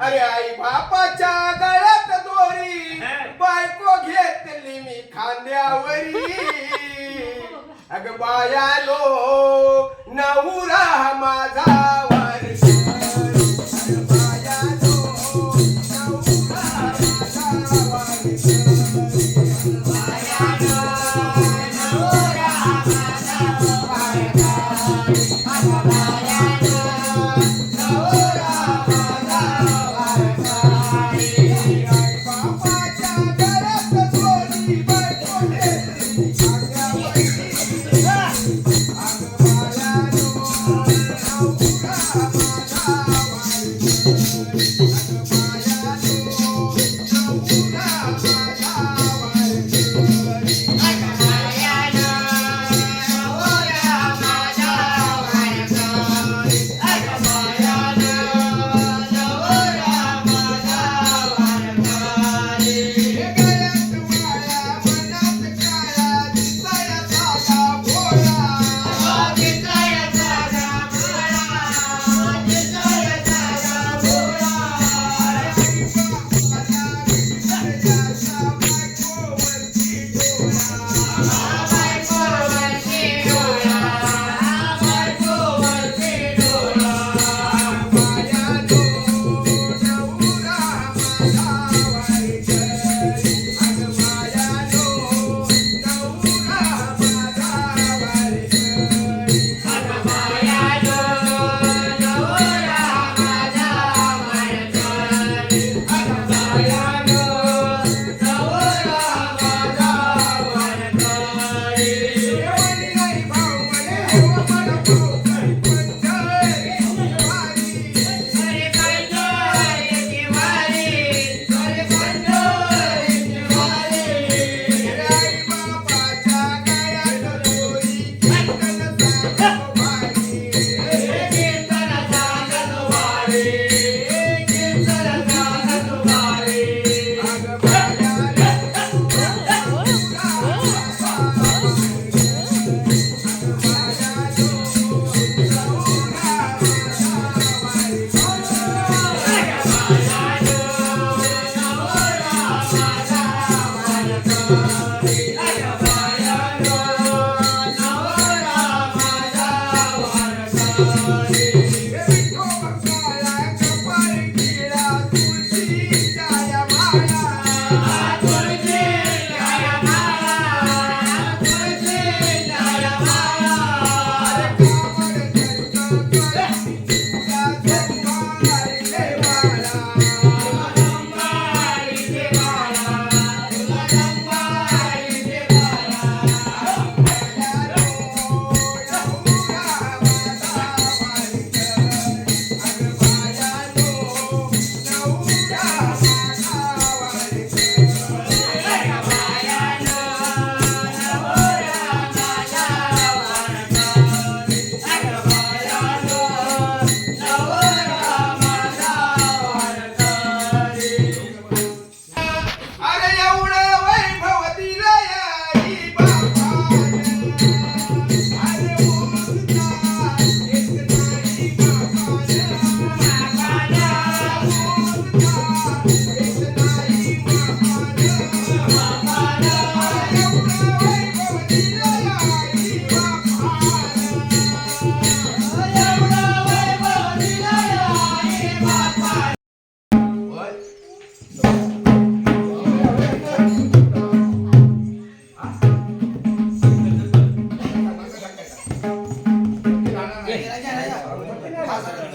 अरे आई बापाच्या गळ्यात दोरी बायको घेतली मी खांद्यावरी. अग बायालो नवरा माझा.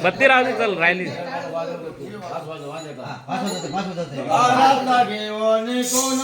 बत्ती राहिली चल राहिली. कोण